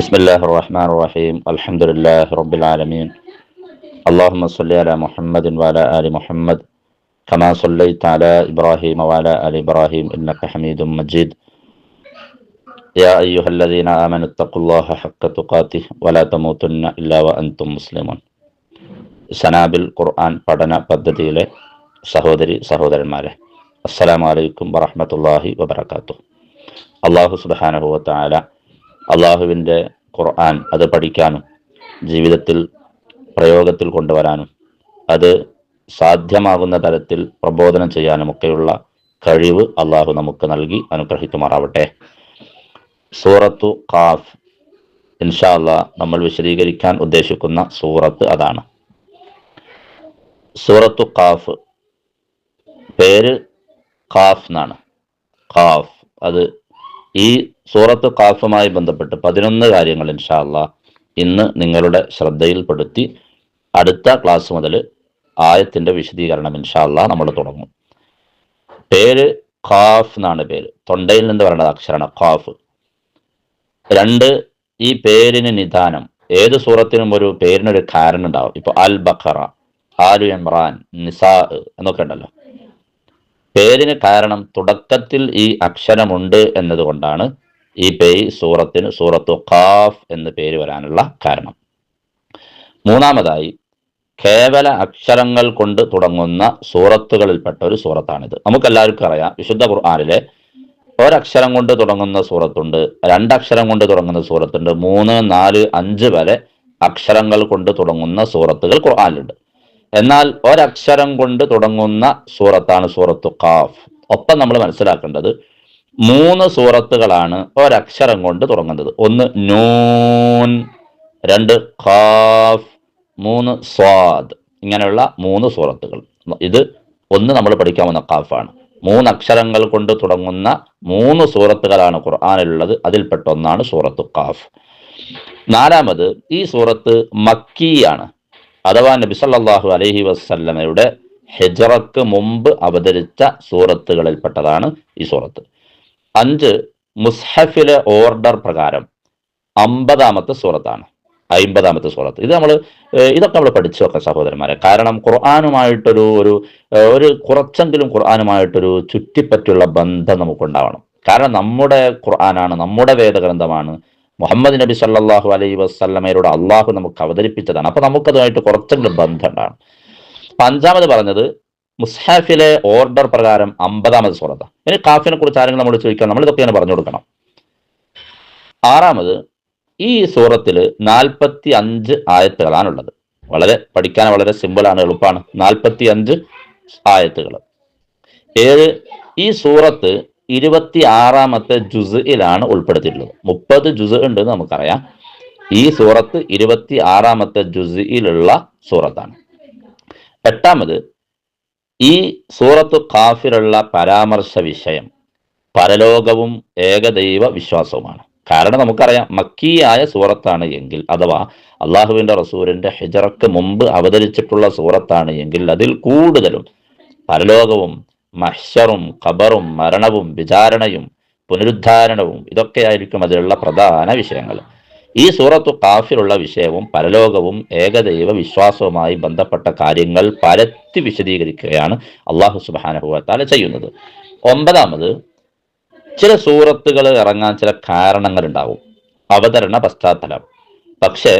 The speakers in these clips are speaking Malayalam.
بسم الله الرحمن الرحيم الحمد لله رب العالمين اللهم صل على محمد وعلى آل محمد كما صليت على إبراهيم وعلى آل إبراهيم إنك حميد مجيد يا أيها الذين آمنوا اتقوا الله حق تقاته ولا تموتن إلا وأنتم مسلمون സനാബിൽ ഖുർആൻ പഠന പദ്ധതിയിലെ സഹോദരി സഹോദരന്മാരെ അസ്സലാമു അലൈക്കും വറഹ്മത്തുള്ളാഹി വബറകാതുഹു അള്ളാഹു സുബ്ഹാനഹു വതആല അള്ളാഹുവിന്റെ ഖുർആൻ അത് പഠിക്കാനും ജീവിതത്തിൽ പ്രയോഗത്തിൽ കൊണ്ടുവരാനും അത് സാധ്യമാകുന്ന തരത്തിൽ പ്രബോധനം ചെയ്യാനുമൊക്കെയുള്ള കഴിവ് അള്ളാഹു നമുക്ക് നൽകി അനുഗ്രഹിക്കുമാറാവട്ടെ. സൂറത്തു ഖാഫ് ഇൻഷാ അള്ളാ നമ്മൾ വിശദീകരിക്കാൻ ഉദ്ദേശിക്കുന്ന സൂറത്ത് അതാണ്. സൂറത്തു ഖാഫ് പേര് ഖാഫ് എന്നാണ്. ഖാഫ് അത് ഈ സൂറത്ത് ഖാഫുമായി ബന്ധപ്പെട്ട് പതിനൊന്ന് കാര്യങ്ങൾ ഇൻഷാല്ല ഇന്ന് നിങ്ങളുടെ ശ്രദ്ധയിൽപ്പെടുത്തി അടുത്ത ക്ലാസ് മുതൽ ആയത്തിന്റെ വിശദീകരണം ഇൻഷാല്ല നമ്മൾ തുടങ്ങും. പേര് ഖാഫ് എന്നാണ് പേര്. തൊണ്ടയിൽ നിന്ന് പറയുന്നത് അക്ഷരമാണ് ഖാഫ്. രണ്ട് ഈ പേരിന് നിദാനം. ഏത് സൂറത്തിനും ഒരു പേരിനൊരു കാരണം ഉണ്ടാവും. ഇപ്പൊ അൽ ബഖറ ആലു ഇമ്രാൻ നിസാ എന്നൊക്കെ ഉണ്ടല്ലോ. പേരിന് കാരണം തുടക്കത്തിൽ ഈ അക്ഷരമുണ്ട് എന്നതുകൊണ്ടാണ് ഈ പേര് സൂറത്തിന് സൂറത്തു ഖാഫ് എന്ന് പേര് വരാനുള്ള കാരണം. മൂന്നാമതായി കേവല അക്ഷരങ്ങൾ കൊണ്ട് തുടങ്ങുന്ന സൂറത്തുകളിൽപ്പെട്ട ഒരു സൂറത്താണിത്. നമുക്കെല്ലാവർക്കും അറിയാം വിശുദ്ധ ഖുർആാനിലെ ഒരക്ഷരം കൊണ്ട് തുടങ്ങുന്ന സൂറത്തുണ്ട് രണ്ടക്ഷരം കൊണ്ട് തുടങ്ങുന്ന സൂറത്തുണ്ട് മൂന്ന് നാല് അഞ്ച് വരെ അക്ഷരങ്ങൾ കൊണ്ട് തുടങ്ങുന്ന സൂറത്തുകൾ ഖുർആാനിലുണ്ട്. എന്നാൽ ഒരക്ഷരം കൊണ്ട് തുടങ്ങുന്ന സൂറത്താണ് സൂറത്തു ഖാഫ്. ഒപ്പം നമ്മൾ മനസ്സിലാക്കേണ്ടത് മൂന്ന് സൂറത്തുകളാണ് ഒരക്ഷരം കൊണ്ട് തുടങ്ങുന്നത്. ഒന്ന് നൂൻ രണ്ട് ഖാഫ് മൂന്ന് സ്വാദ്. ഇങ്ങനെയുള്ള മൂന്ന് സൂറത്തുകൾ. ഇത് ഒന്ന് നമ്മൾ പഠിക്കാൻ വന്ന ഖാഫാണ്. മൂന്ന് അക്ഷരങ്ങൾ കൊണ്ട് തുടങ്ങുന്ന മൂന്ന് സൂറത്തുകളാണ് ഖുർആാനിലുള്ളത്. അതിൽപ്പെട്ട ഒന്നാണ് സൂറത്ത് ഖാഫ്. നാലാമത് ഈ സൂറത്ത് മക്കിയാണ്. അഥവാ നബി സല്ലല്ലാഹു അലൈഹി വസല്ലമയുടെ ഹെജറക്ക് മുമ്പ് അവതരിച്ച സൂറത്തുകളിൽപ്പെട്ടതാണ് ഈ സൂറത്ത്. അഞ്ച് മുസ്ഹഫിലെ ഓർഡർ പ്രകാരം അമ്പതാമത്തെ സൂറത്താണ്. അയിമ്പതാമത്തെ സൂറത്ത്. ഇത് നമ്മൾ ഇതൊക്കെ നമ്മൾ പഠിച്ചു വെക്കാം സഹോദരന്മാരെ. കാരണം ഖുർആാനുമായിട്ടൊരു ഒരു ഒരു കുറച്ചെങ്കിലും ഖുർആാനുമായിട്ടൊരു ചുറ്റിപ്പറ്റുള്ള ബന്ധം നമുക്കുണ്ടാവണം. കാരണം നമ്മുടെ ഖുർആനാണ് നമ്മുടെ വേദഗ്രന്ഥമാണ് മുഹമ്മദ് നബി സല്ലാഹു അലൈഹി വസ്ലമയുടെ അള്ളാഹു നമുക്ക് അവതരിപ്പിച്ചതാണ്. അപ്പൊ നമുക്കതുമായിട്ട് കുറച്ചെങ്കിലും ബന്ധം ഉണ്ടാണ് അപ്പൊ അഞ്ചാമത് പറഞ്ഞത് മുസ്ഹാഫിലെ ഓർഡർ പ്രകാരം അമ്പതാമത് സൂറത്ത്. ഇനി കാഫിനെ കുറിച്ച് ആരെങ്കിലും നമ്മൾ ചോദിക്കാൻ നമ്മൾ ഇതൊക്കെയാണ് പറഞ്ഞു കൊടുക്കണം. ആറാമത് ഈ സൂറത്തിൽ നാൽപ്പത്തി അഞ്ച് ആയത്തുകളാണുള്ളത്. വളരെ പഠിക്കാൻ വളരെ സിമ്പിളാണ് എളുപ്പമാണ്. നാൽപ്പത്തി അഞ്ച് ആയത്തുകൾ ഏഴ് ഈ സൂറത്ത് ഇരുപത്തി ആറാമത്തെ ജുസിലാണ് ഉൾപ്പെടുത്തിയിട്ടുള്ളത്. മുപ്പത് ജുസ് ഉണ്ട് നമുക്കറിയാം. ഈ സൂറത്ത് ഇരുപത്തി ആറാമത്തെ ജുസിയിലുള്ള സൂറത്താണ്. എട്ടാമത് ഈ സൂറത്ത് കാഫിലുള്ള പരാമർശ വിഷയം പരലോകവും ഏകദൈവ വിശ്വാസവുമാണ്. കാരണം നമുക്കറിയാം മക്കിയായ സൂറത്താണ് എങ്കിൽ അഥവാ അള്ളാഹുവിന്റെ റസൂലിന്റെ ഹിജറക്ക് മുമ്പ് അവതരിച്ചിട്ടുള്ള സൂറത്താണ് എങ്കിൽ അതിൽ കൂടുതലും പരലോകവും മഹ്ഷറും ഖബറും മരണവും വിചാരണയും പുനരുദ്ധാരണവും ഇതൊക്കെയായിരിക്കും അതിലുള്ള പ്രധാന വിഷയങ്ങൾ. ഈ സൂറത്തു കാഫിലുള്ള വിഷയവും പരലോകവും ഏകദൈവ വിശ്വാസവുമായി ബന്ധപ്പെട്ട കാര്യങ്ങൾ പരത്തി വിശദീകരിക്കുകയാണ് അള്ളാഹു സുബാനുഭവത്താല ചെയ്യുന്നത്. ഒമ്പതാമത് ചില സൂറത്തുകൾ ഇറങ്ങാൻ ചില കാരണങ്ങൾ ഉണ്ടാവും അവതരണ പശ്ചാത്തലം. പക്ഷേ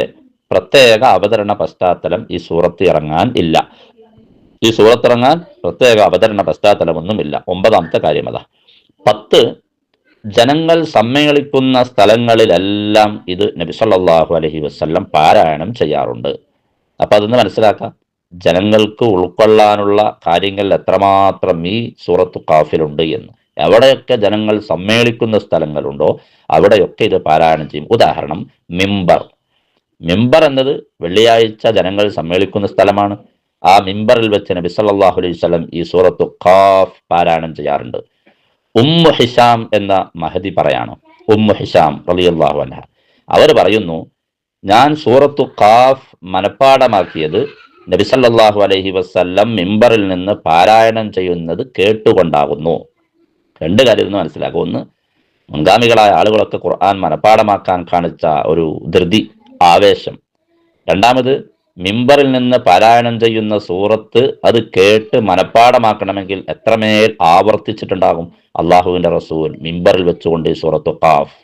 പ്രത്യേക അവതരണ പശ്ചാത്തലം ഈ സൂറത്ത് ഇറങ്ങാൻ ഇല്ല. ഈ സൂറത്തിറങ്ങാൻ പ്രത്യേക അവതരണ പശ്ചാത്തലമൊന്നുമില്ല. ഒമ്പതാമത്തെ കാര്യം അതാ. പത്ത് ജനങ്ങൾ സമ്മേളിക്കുന്ന സ്ഥലങ്ങളിലെല്ലാം ഇത് നബി സല്ലല്ലാഹു അലൈഹി വസല്ലം പാരായണം ചെയ്യാറുണ്ട്. അപ്പൊ അതൊന്ന് മനസ്സിലാക്കാം. ജനങ്ങൾക്ക് ഉൾക്കൊള്ളാനുള്ള കാര്യങ്ങൾ എത്രമാത്രം ഈ സൂറത്തു കാഫിലുണ്ട് എന്ന്. എവിടെയൊക്കെ ജനങ്ങൾ സമ്മേളിക്കുന്ന സ്ഥലങ്ങളുണ്ടോ അവിടെയൊക്കെ ഇത് പാരായണം ചെയ്യും. ഉദാഹരണം മിമ്പർ. മിമ്പർ എന്നത് വെള്ളിയാഴ്ച ജനങ്ങൾ സമ്മേളിക്കുന്ന സ്ഥലമാണ്. ആ മിമ്പറിൽ വെച്ച് നബി സല്ലാഹു അലൈഹി സ്വലം ഈ സൂറത്തു ഖാഫ് പാരായണം ചെയ്യാറുണ്ട്. ഉമ്മു ഹിഷാം എന്ന മഹതി പറയാണ്. ഉമ്മു ഹിഷാം റളിയല്ലാഹു അൻഹ. അവർ പറയുന്നു ഞാൻ സൂറത്തു ഖാഫ് മനഃപ്പാടമാക്കിയത് നബി സല്ലാഹു അലൈഹി വസ്ല്ലം മിമ്പറിൽ നിന്ന് പാരായണം ചെയ്യുന്നത് കേട്ടുകൊണ്ടാകുന്നു. രണ്ട് കാര്യം ഒന്ന് മനസ്സിലാക്കും. ഒന്ന് മുൻഗാമികളായ ആളുകളൊക്കെ ഖുർആൻ മനഃപ്പാടമാക്കാൻ കാണിച്ച ഒരു ധൃതി ആവേശം. രണ്ടാമത് മിമ്പറിൽ നിന്ന് പാരായണം ചെയ്യുന്ന സൂറത്ത് അത് കേട്ട് മനഃപ്പാടമാക്കണമെങ്കിൽ എത്രമേൽ ആവർത്തിച്ചിട്ടുണ്ടാകും അള്ളാഹുവിന്റെ റസൂൽ മിമ്പറിൽ വെച്ചുകൊണ്ട് ഈ സൂറത്ത് ഖാഫ്.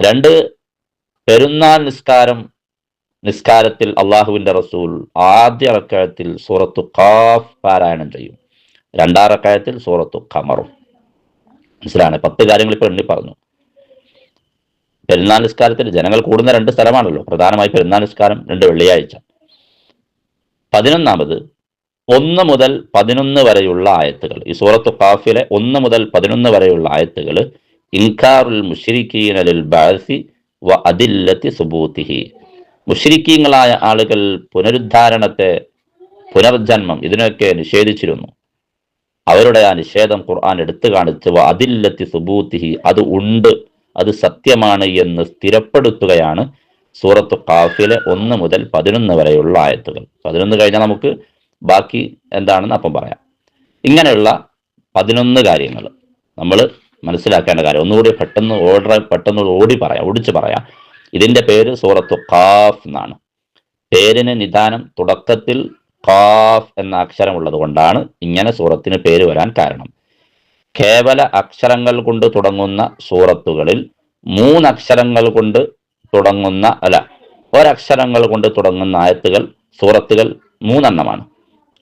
രണ്ട് പെരുന്നാൾ നിസ്കാരം നിസ്കാരത്തിൽ അള്ളാഹുവിന്റെ റസൂൽ ആദ്യ റക്കായത്തിൽ സൂറത്തു ഖാഫ് പാരായണം ചെയ്യും. രണ്ടാം റക്കായത്തിൽ സൂറത്തു ഖമറും. മനസ്സിലാണ് പത്ത് കാര്യങ്ങൾ ഇപ്പോൾ എണ്ണി പറഞ്ഞു. പെരുന്നാൾ നിസ്കാരത്തിൽ ജനങ്ങൾ കൂടുന്ന രണ്ട് സ്ഥലമാണല്ലോ. പ്രധാനമായി പെരുന്നാൾ നിസ്കാരം രണ്ട് വെള്ളിയാഴ്ച. പതിനൊന്നാമത് ഒന്ന് മുതൽ പതിനൊന്ന് വരെയുള്ള ആയത്തുകൾ. ഈ സൂറത്ത് ഖാഫിലെ ഒന്ന് മുതൽ പതിനൊന്ന് വരെയുള്ള ആയത്തുകൾ ഇൻകാറുൽ മുഷിരിക്കീനലിൽ ബാസി വ അതില്ലത്തി സുബൂത്തിഹി. മുഷിരിക്കീങ്ങളായ ആളുകൾ പുനരുദ്ധാരണത്തെ പുനർജന്മം ഇതിനൊക്കെ നിഷേധിച്ചിരുന്നു. അവരുടെ ആ നിഷേധം ഖുർആൻ എടുത്തു കാണിച്ച് അതില്ലത്തി സുബൂത്തിഹി അത് ഉണ്ട് അത് സത്യമാണ് എന്ന് സ്ഥിരപ്പെടുത്തുകയാണ് സൂറത്ത് ഖാഫിലെ ഒന്ന് മുതൽ പതിനൊന്ന് വരെയുള്ള ആയത്തുകൾ. പതിനൊന്ന് കഴിഞ്ഞാൽ നമുക്ക് ബാക്കി എന്താണെന്ന് അപ്പം പറയാം. ഇങ്ങനെയുള്ള പതിനൊന്ന് കാര്യങ്ങൾ നമ്മൾ മനസ്സിലാക്കേണ്ട കാര്യം. ഒന്നുകൂടി പെട്ടെന്ന് ഓർഡർ പെട്ടെന്ന് ഓടി പറയാം ഓടിച്ച് പറയാം. ഇതിന്റെ പേര് സൂറത്ത് ഖാഫ് എന്നാണ്. പേരിന് നിദാനം തുടക്കത്തിൽ ഖാഫ് എന്ന അക്ഷരം ഉള്ളത് കൊണ്ടാണ് ഇങ്ങനെ സൂറത്തിന് പേര് വരാൻ കാരണം. കേവല അക്ഷരങ്ങൾ കൊണ്ട് തുടങ്ങുന്ന സൂറത്തുകളിൽ മൂന്നക്ഷരങ്ങൾ കൊണ്ട് തുടങ്ങുന്ന അല്ല ഒരക്ഷരങ്ങൾ കൊണ്ട് തുടങ്ങുന്ന ആയത്തുകൾ സൂറത്തുകൾ മൂന്നെണ്ണമാണ്.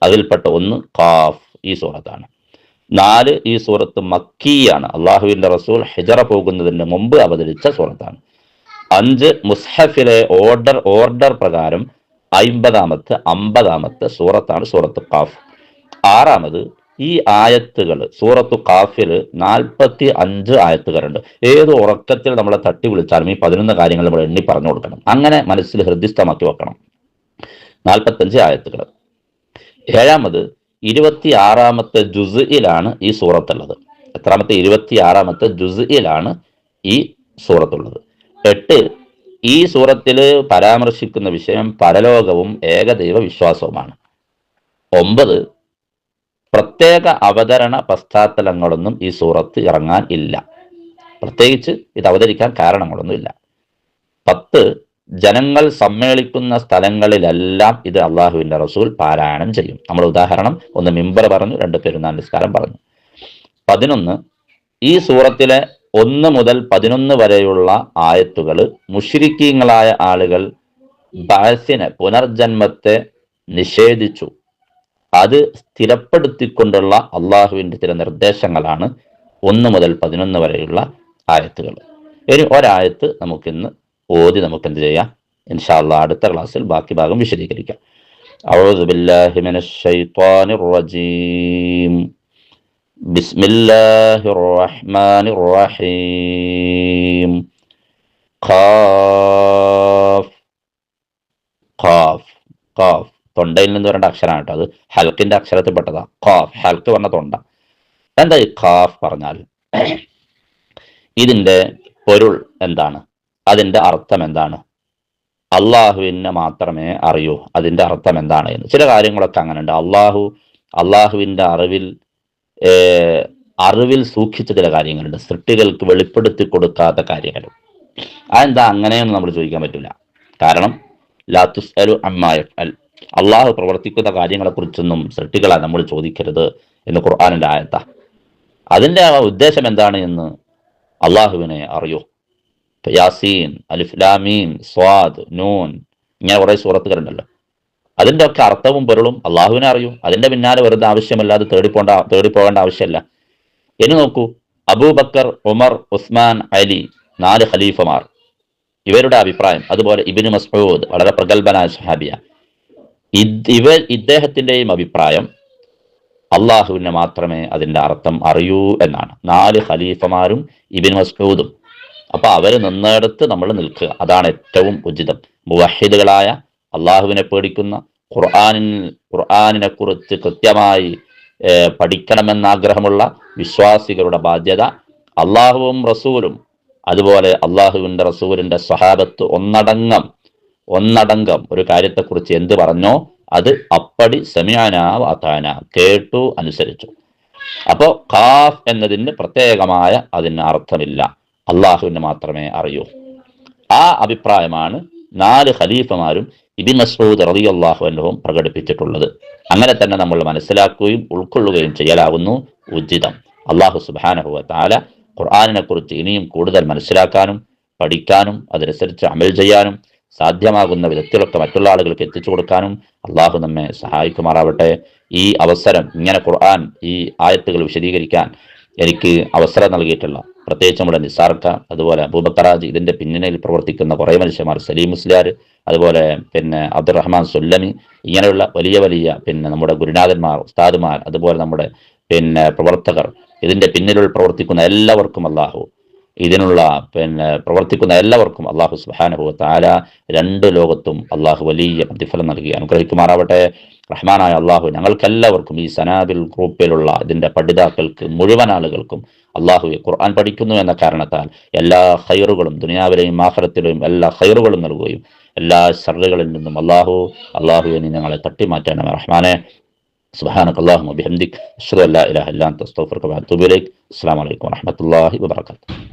അതിൽപ്പെട്ട ഒന്ന് കാഫ് ഈ സൂറത്താണ്. നാല് ഈ സൂറത്ത് മക്കിയാണ്. അള്ളാഹുവിന്റെ റസൂൽ ഹിജറ പോകുന്നതിന് മുമ്പ് അവതരിച്ച സൂറത്താണ്. അഞ്ച് മുസ്ഹഫിലെ ഓർഡർ ഓർഡർ പ്രകാരം അയിമ്പതാമത്തെ അമ്പതാമത്തെ സൂറത്താണ് സൂറത്ത് കാഫ്. ആറാമത് ഈ ആയത്തുകൾ സൂറത്തു കാഫിൽ നാൽപ്പത്തി അഞ്ച് ആയത്തുകളുണ്ട്. ഏത് ഉറക്കത്തിൽ നമ്മളെ തട്ടി വിളിച്ചാലും ഈ പതിനൊന്ന് കാര്യങ്ങൾ നമ്മൾ എണ്ണി പറഞ്ഞു കൊടുക്കണം. അങ്ങനെ മനസ്സിൽ ഹൃദ്യസ്ഥമാക്കി വെക്കണം. നാൽപ്പത്തഞ്ച് ആയത്തുകൾ ഏഴാമത് ഇരുപത്തി ആറാമത്തെ ജുസിലാണ് ഈ സൂറത്തുള്ളത്. എത്രാമത്തെ ഇരുപത്തി ആറാമത്തെ ജുസിലാണ് ഈ സൂറത്തുള്ളത്. എട്ട് ഈ സൂറത്തിൽ പരാമർശിക്കുന്ന വിഷയം പരലോകവും ഏകദൈവ വിശ്വാസവുമാണ് ഒമ്പത് പ്രത്യേക അവതരണ പശ്ചാത്തലങ്ങളൊന്നും ഈ സൂറത്ത് ഇറങ്ങാൻ ഇല്ല. പ്രത്യേകിച്ച് ഇത് അവതരിക്കാൻ കാരണങ്ങളൊന്നും ഇല്ല. പത്ത് ജനങ്ങൾ സമ്മേളിക്കുന്ന സ്ഥലങ്ങളിലെല്ലാം ഇത് അള്ളാഹുവിന്റെ റസൂൽ പാരായണം ചെയ്യും. നമ്മൾ ഉദാഹരണം ഒന്ന് മിമ്പർ പറഞ്ഞു രണ്ട് പെരുന്നാൾ നിസ്കാരം പറഞ്ഞു. പതിനൊന്ന് ഈ സൂറത്തിലെ ഒന്ന് മുതൽ പതിനൊന്ന് വരെയുള്ള ആയത്തുകൾ മുഷിരിക്കീങ്ങളായ ആളുകൾ ബാസിനെ പുനർജന്മത്തെ നിഷേധിച്ചു. അത് സ്ഥിരപ്പെടുത്തിക്കൊണ്ടുള്ള അള്ളാഹുവിൻ്റെ ചില നിർദ്ദേശങ്ങളാണ് ഒന്ന് മുതൽ പതിനൊന്ന് വരെയുള്ള ആയത്തുകൾ ഇനി ഒരായത്ത് നമുക്കിന്ന് ഓതി നമുക്ക് എന്ത് ചെയ്യാം ഇൻഷാല്ല അടുത്ത ക്ലാസ്സിൽ ബാക്കി ഭാഗം വിശദീകരിക്കാം أعوذ بالله من الشيطان الرجيم بسم الله الرحمن الرحيم قاف قاف قاف തൊണ്ടയിൽ നിന്ന് വരേണ്ട അക്ഷരമാണ് കേട്ടോ. അത് ഹൽക്കിന്റെ അക്ഷരത്തിൽ പെട്ടതാ ഖാഫ് ഹൽക്ക് പറഞ്ഞ തൊണ്ട. എന്താ ഈ ഖാഫ് പറഞ്ഞാൽ? ഇതിന്റെ പൊരുൾ എന്താണ്? അതിന്റെ അർത്ഥം എന്താണ്? അള്ളാഹുവിനെ മാത്രമേ അറിയൂ. അതിന്റെ അർത്ഥം എന്താണ് എന്ന്. ചില കാര്യങ്ങളൊക്കെ അങ്ങനെ ഉണ്ട് അള്ളാഹു അള്ളാഹുവിന്റെ അറിവിൽ അറിവിൽ സൂക്ഷിച്ച ചില കാര്യങ്ങളുണ്ട്. സൃഷ്ടികൾക്ക് വെളിപ്പെടുത്തി കൊടുക്കാത്ത കാര്യങ്ങൾ. അതെന്താ അങ്ങനെയൊന്നും നമ്മൾ ചോദിക്കാൻ പറ്റില്ല കാരണം ലാത്തുസ് അലു അമ്മായ അൽ അള്ളാഹു പ്രവർത്തിക്കുന്ന കാര്യങ്ങളെക്കുറിച്ചൊന്നും സൃഷ്ടികളെ നമ്മൾ ചോദിക്കരുത് എന്ന് ഖുർആാനിന്റെ ആയത്ത. അതിന്റെ ആ ഉദ്ദേശം എന്താണ് എന്ന് അള്ളാഹുവിനെ അറിയൂ. യാസീൻ അലിഫ്ലാമീൻ സ്വാദ് നൂൻ ഇങ്ങനെ കുറെ സൂറത്തുകളുണ്ടല്ലോ. അതിന്റെ ഒക്കെ അർത്ഥവും പൊരുളും അള്ളാഹുവിനെ അറിയൂ. അതിന്റെ പിന്നാലെ വെറുതെ ആവശ്യമില്ലാതെ തേടിപ്പോണ്ട തേടിപ്പോകേണ്ട ആവശ്യമില്ല. ഇനി നോക്കൂ. അബൂബക്കർ ഉമർ ഉസ്മാൻ അലി നാല് ഖലീഫമാർ. ഇവരുടെ അഭിപ്രായം. അതുപോലെ ഇബിന് മസ്ഊദ് വളരെ പ്രഗത്ഭനായ സഹാബിയ ഇത് ഇദ്ദേഹത്തിന്റെയും അഭിപ്രായം അള്ളാഹുവിനെ മാത്രമേ അതിന്റെ അർത്ഥം അറിയൂ എന്നാണ്. നാല് ഖലീഫമാരും ഇബിൻ മസ്ഊദും. അപ്പൊ അവർ നിന്നിടത്ത് നമ്മൾ നിൽക്കുക. അതാണ് ഏറ്റവും ഉചിതം. മുവഹിദുകളായ അള്ളാഹുവിനെ പേടിക്കുന്ന ഖുർആാനിൻ ഖുർആാനിനെ കുറിച്ച് കൃത്യമായി പഠിക്കണമെന്ന ആഗ്രഹമുള്ള വിശ്വാസികളുടെ ബാധ്യത അള്ളാഹുവും റസൂലും. അതുപോലെ അള്ളാഹുവിന്റെ റസൂലിന്റെ സ്വഹാബത്ത് ഒന്നടങ്കം ഒന്നടങ്കം ഒരു കാര്യത്തെക്കുറിച്ച് എന്ത് പറഞ്ഞോ അത് അപ്പടി സെമിയാന വാത്താന. കേട്ടു അനുസരിച്ചു. അപ്പോ ഖാഫ് എന്നതിന് പ്രത്യേകമായ അതിന് അർത്ഥമില്ല. അള്ളാഹുവിന് മാത്രമേ അറിയൂ. ആ അഭിപ്രായമാണ് നാല് ഖലീഫമാരും ഇബി മസൂദ് റബി അള്ളാഹു അനുഭവം പ്രകടിപ്പിച്ചിട്ടുള്ളത്. അങ്ങനെ തന്നെ നമ്മൾ മനസ്സിലാക്കുകയും ഉൾക്കൊള്ളുകയും ചെയ്യലാകുന്നു ഉചിതം. അള്ളാഹു സുബാനഹുവ താല ഖുർആാനിനെ കുറിച്ച് ഇനിയും കൂടുതൽ മനസ്സിലാക്കാനും പഠിക്കാനും അതനുസരിച്ച് അമൽ ചെയ്യാനും സാധ്യമാകുന്ന വിധത്തിലൊക്കെ മറ്റുള്ള ആളുകൾക്ക് എത്തിച്ചു കൊടുക്കാനും അള്ളാഹു നമ്മെ സഹായിക്കുമാറാവട്ടെ. ഈ അവസരം ഇങ്ങനെ ഖുർആൻ ഈ ആയത്തുകൾ വിശദീകരിക്കാൻ എനിക്ക് അവസരം നൽകിയിട്ടുള്ള പ്രത്യേകിച്ച് നമ്മുടെ നിസാർക്ക അതുപോലെ അബൂബക്കറാജ് ഇതിന്റെ പിന്നണിയിൽ പ്രവർത്തിക്കുന്ന കുറേ മനുഷ്യന്മാർ സലീം മുസ്ലിയാർ അതുപോലെ പിന്നെ അബ്ദുറഹ്മാൻ സുല്ലമി ഇങ്ങനെയുള്ള വലിയ വലിയ പിന്നെ നമ്മുടെ ഗുരുനാഥന്മാർ ഉസ്താദുമാർ അതുപോലെ നമ്മുടെ പിന്നെ പ്രവർത്തകർ ഇതിന്റെ പിന്നിലുള്ള പ്രവർത്തിക്കുന്ന എല്ലാവർക്കും അള്ളാഹു ഇതിനുള്ള പിന്നെ പ്രവർത്തിക്കുന്ന എല്ലാവർക്കും അള്ളാഹു സുബാനഹു താല രണ്ട് ലോകത്തും അള്ളാഹു വലിയ പ്രതിഫലം നൽകി അനുഗ്രഹിക്കുമാറാവട്ടെ റഹ്മാനായ അള്ളാഹു ഞങ്ങൾക്കെല്ലാവർക്കും ഈ സനാബിൽ ഗ്രൂപ്പിലുള്ള ഇതിന്റെ പഠിതാക്കൾക്ക് മുഴുവൻ ആളുകൾക്കും അള്ളാഹു ഖുർആൻ പഠിക്കുന്നു എന്ന കാരണത്താൽ എല്ലാ ഹൈറുകളും ദുനിയാവിലെയും ആഹ്റത്തിലെയും എല്ലാ ഹൈറുകളും നൽകുകയും എല്ലാ ഷറുകളിൽ നിന്നും അള്ളാഹു അള്ളാഹുവിനെ ഞങ്ങളെ തട്ടിമാറ്റാനും റഹ്മാനെ سبحانك اللهم وبحمدك أشهد أن لا إله إلا أنت أستغفرك وأتوب إليك السلام عليكم ورحمة الله وبركاته